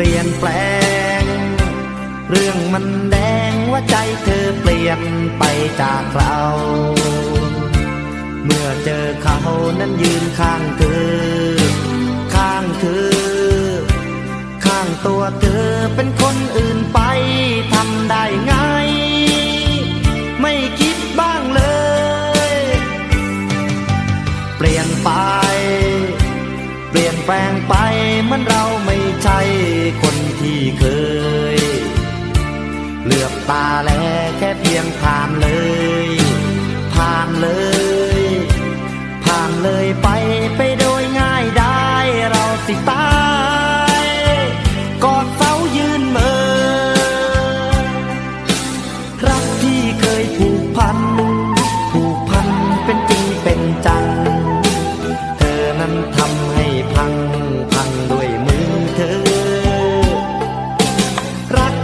ลี่ยนแปลง เรื่องมันแดงว่าใจเธอเปลี่ยนไปจากเรา เมื่อเจอเขานั้นยืนข้างเธอ ข้างเธอ ข้างตัวเธอเป็นคนอื่นไปทำได้ไง ไม่คิดบ้างเลย เปลี่ยนไป เปลี่ยนแปลงไปเหมือนเรา ใช่คนที่เคย เหลือบตาแลแค่เพียงผ่านเลย ผ่านเลย ผ่านเลยไปไปโด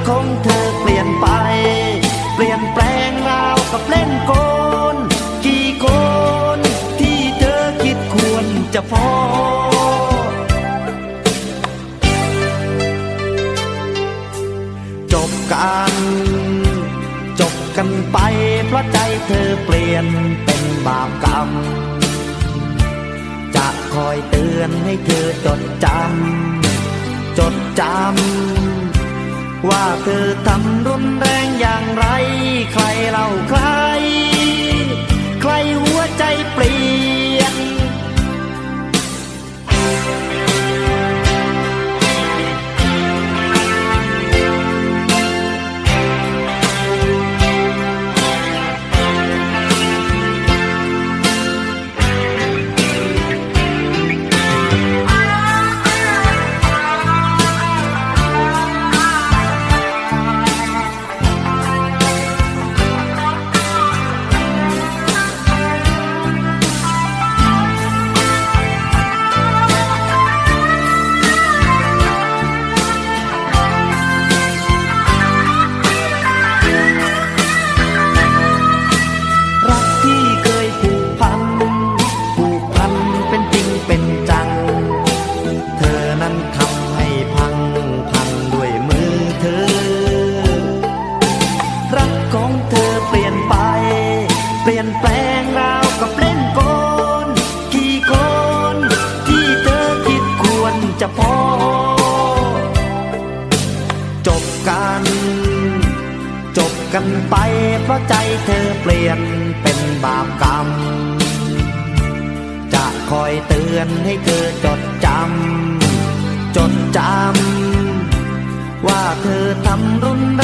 ของเธอเปลี่ยนไป เปลี่ยนแปลงราวกับเล่นโกน กี่คนที่เธอคิดควรจะพอจบกันจบกันไป เพราะใจเธอเปลี่ยนเป็นบาปกรรม จะคอยเตือนให้เธอจดจำจดจำ ว่าเธอทำรุนแรงอย่างไร ใครเล่าใคร ใครหัวใจเปลี่ กัน จบกันไปเพราะใจเธอเปลี่ยนเป็นบาปกรรม จะคอยเตือนให้เธอจดจำ จดจำ ว่าเธอทำรุนแรง